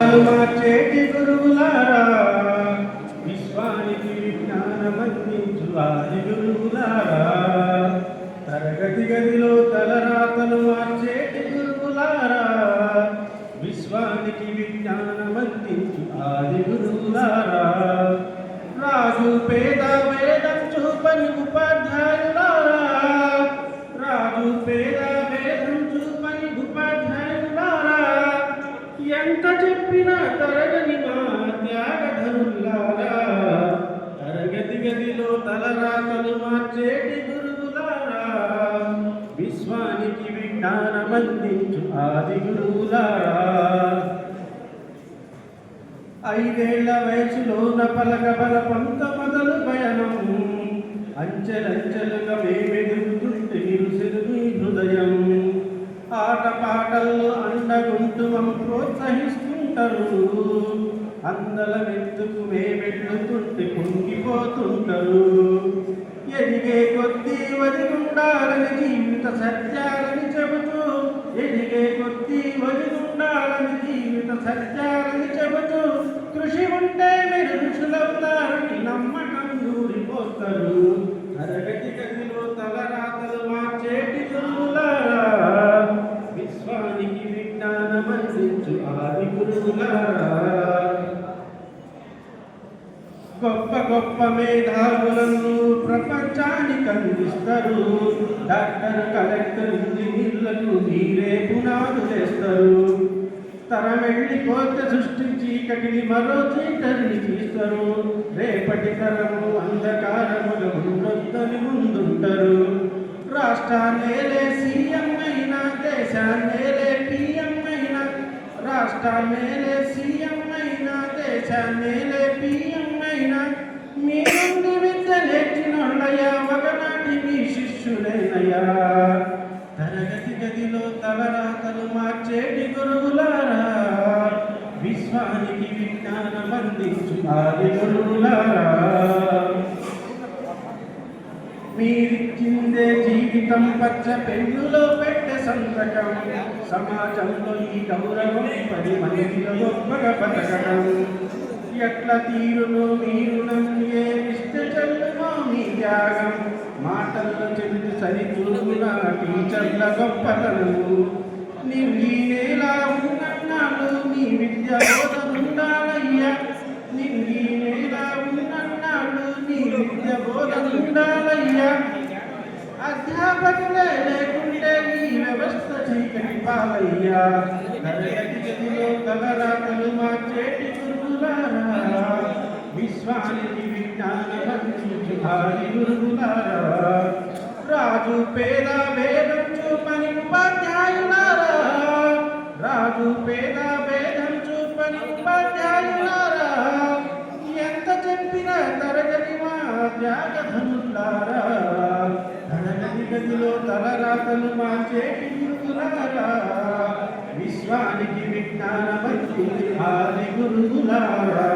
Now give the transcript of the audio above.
మార్చేటి గురువులారా విశ్వానికి విజ్ఞానమందించు ఆది గురువులారా. తరగతి గదిలో తలరాతలు మార్చేటి గురువులారా విశ్వానికి విజ్ఞానమందించు ఆది గురువులారా. రాజు పేద వేదం చూపని ఉపాధ్యాయు తరగని మా త్యాగధనులారా తరగతి గదిలో తలరాతలు మార్చేటి గురువులారా. విశ్వానికి విజ్ఞానమందించు ఆది గురువులారా. ఐదేళ్ళ వయసులోన పలక బల పంత మొదలు భయనం అంచెలంచెలుగా మేమెదుగుతుంటే అందల వెతుకు మేమెట్లుతుంటే కుంగిపోతుంటారు ఎదిగే కొద్దీ వదిగుండాలని జీవిత సత్యాలని చెబుతూ ఎదిగే కొద్దీ వదిగుండాలని జీవిత సత్యాలని విజ్ఞానమందించు ఆది గురువులారా గొప్ప గొప్ప మేధావులను ప్రపంచానికి అందిస్తారు. డాక్టర్ కలెక్టర్ ఇంజనీర్లకు మీరే పునాదు పునాదులేస్తారు తరం కోత సృష్టించి ఇక్కడిని మరో చీకటిని తీస్తారు. రేపటి తరము అంధకారములు ఉండొద్దని ముందుంటారు. రాష్ట్రాన్నేలే సీఎం అయినా దేశాన్నేలే రాష్ట్రాన్నేలే సీఎం అయినా దేశాన్నేలే పిఎం అయినా మీ నుండి విద్య నేర్చినోళ్ళయ్యా ఒకనాటి మీ శిష్యులైనయ్యా. తరగతి గదిలో తలరాతలు మార్చేటి గురువులారా విశ్వానికి విజ్ఞానం అందించు ఆది గురువులారా. మీరిచ్చిందే జీవితం పచ్చ పెన్నులో పెట్ట సంతకం. సమాజంలో ఈ గౌరవం పది మందిలో గొప్పగా బతకడం ఎట్ల తీరును మీరు నమ్మే ఇష్ట మీ త్యాగం. మాటల్లో చెబుతూ సరిచూపున టీచర్ల గొప్పతనము. నీవు ఈ నేల ఉన్నన్నాళ్ళు నీ విద్య బోధనుండాలయ్యా. నీవు ఈ నేల ఉన్నన్నాళ్ళు నీ విద్య బోధనుండాలయ్యా. అధ్యాపకులే లేకుంటే చీకటి పాలయ్యా గదిలో తలరాతలు మార్చేటి గురువులారా విశ్వానికి విజ్ఞానమందించు ఆది గురువులారా రాజు పేద వేదం చూపని ఉపాధ్యాయులారా రాజు పేద వేదం చూపని ఉపాధ్యాయులారా ఎంత చెప్పినా తరగతి మా త్యాగధనులారా. తరగతి గదిలో తలరాతలు మార్చేటి మిత్రులారా విశ్వానికి విజ్ఞాన మంత్రులు ఆది గురువులారా.